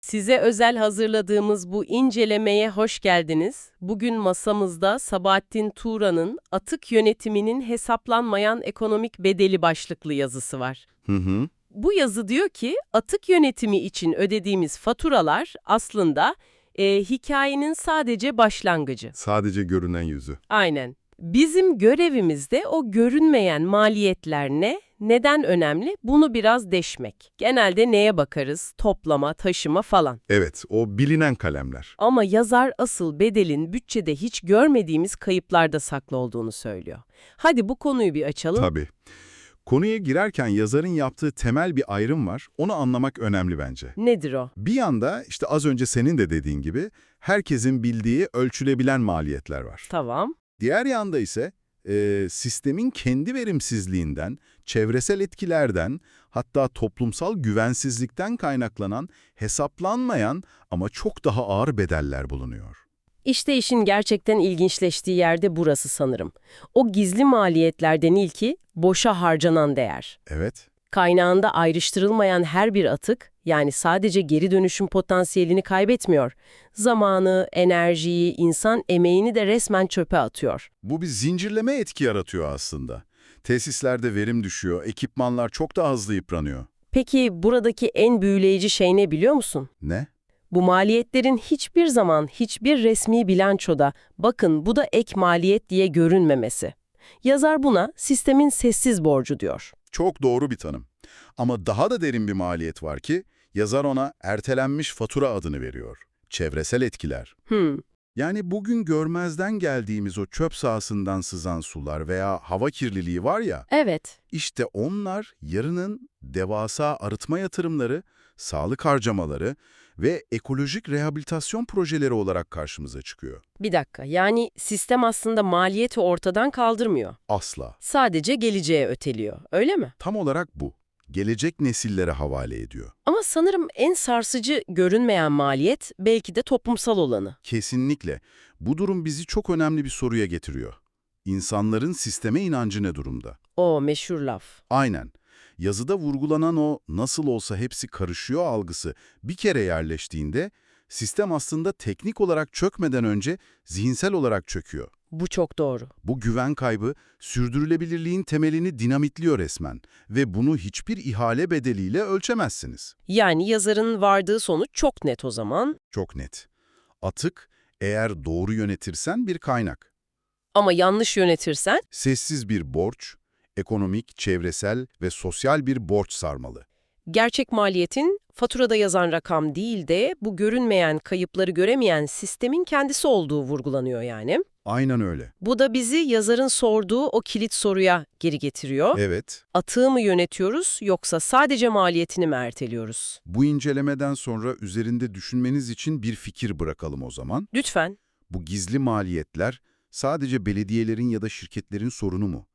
Size özel hazırladığımız bu incelemeye hoş geldiniz. Bugün masamızda Sabahattin Tuğra'nın Atık Yönetiminin Hesaplanmayan Ekonomik Bedeli başlıklı yazısı var. Hı hı. Bu yazı diyor ki atık yönetimi için ödediğimiz faturalar aslında e, hikayenin sadece başlangıcı. Sadece görünen yüzü. Aynen. Bizim görevimizde o görünmeyen maliyetler ne, neden önemli bunu biraz deşmek. Genelde neye bakarız? Toplama, taşıma falan. Evet, o bilinen kalemler. Ama yazar asıl bedelin bütçede hiç görmediğimiz kayıplarda saklı olduğunu söylüyor. Hadi bu konuyu bir açalım. Tabii. Konuya girerken yazarın yaptığı temel bir ayrım var. Onu anlamak önemli bence. Nedir o? Bir yanda işte az önce senin de dediğin gibi herkesin bildiği ölçülebilen maliyetler var. Tamam. Diğer yanda ise e, sistemin kendi verimsizliğinden, çevresel etkilerden, hatta toplumsal güvensizlikten kaynaklanan hesaplanmayan ama çok daha ağır bedeller bulunuyor. İşte işin gerçekten ilginçleştiği yerde burası sanırım. O gizli maliyetlerden ilki boşa harcanan değer. Evet, Kaynağında ayrıştırılmayan her bir atık, yani sadece geri dönüşüm potansiyelini kaybetmiyor. Zamanı, enerjiyi, insan emeğini de resmen çöpe atıyor. bu bir zincirleme etki yaratıyor aslında. Tesislerde verim düşüyor, ekipmanlar çok daha hızlı yıpranıyor. Peki buradaki en büyüleyici şey ne biliyor musun? Ne? Bu maliyetlerin hiçbir zaman hiçbir resmi bilançoda bakın bu da ek maliyet diye görünmemesi. Yazar buna sistemin sessiz borcu diyor. Çok doğru bir tanım. Ama daha da derin bir maliyet var ki, yazar ona ertelenmiş fatura adını veriyor. Çevresel etkiler. Hmm, Yani bugün görmezden geldiğimiz o çöp sahasından sızan sular veya hava kirliliği var ya, evet. işte onlar yarının devasa arıtma yatırımları, sağlık harcamaları ve ekolojik rehabilitasyon projeleri olarak karşımıza çıkıyor. Bir dakika yani sistem aslında maliyeti ortadan kaldırmıyor. Asla. Sadece geleceğe öteliyor öyle mi? Tam olarak bu. Gelecek nesillere havale ediyor. Ama sanırım en sarsıcı görünmeyen maliyet belki de toplumsal olanı. Kesinlikle. Bu durum bizi çok önemli bir soruya getiriyor. İnsanların sisteme inancı ne durumda? O meşhur laf. Aynen. Yazıda vurgulanan o nasıl olsa hepsi karışıyor algısı bir kere yerleştiğinde sistem aslında teknik olarak çökmeden önce zihinsel olarak çöküyor. Bu çok doğru. Bu güven kaybı sürdürülebilirliğin temelini dinamitliyor resmen ve bunu hiçbir ihale bedeliyle ölçemezsiniz. Yani yazarın vardığı sonuç çok net o zaman. Çok net. Atık eğer doğru yönetirsen bir kaynak. Ama yanlış yönetirsen Sessiz bir borç, ekonomik, çevresel ve sosyal bir borç sarmalı. gerçek maliyetin faturada yazan rakam değil de bu görünmeyen kayıpları göremeyen sistemin kendisi olduğu vurgulanıyor yani. Aynen öyle. Bu da bizi yazarın sorduğu o kilit soruya geri getiriyor. Evet, Atığı mı yönetiyoruz yoksa sadece maliyetini mi erteliyoruz? bu incelemeden sonra üzerinde düşünmeniz için bir fikir bırakalım o zaman. Lütfen. Bu gizli maliyetler sadece belediyelerin ya da şirketlerin sorunu mu?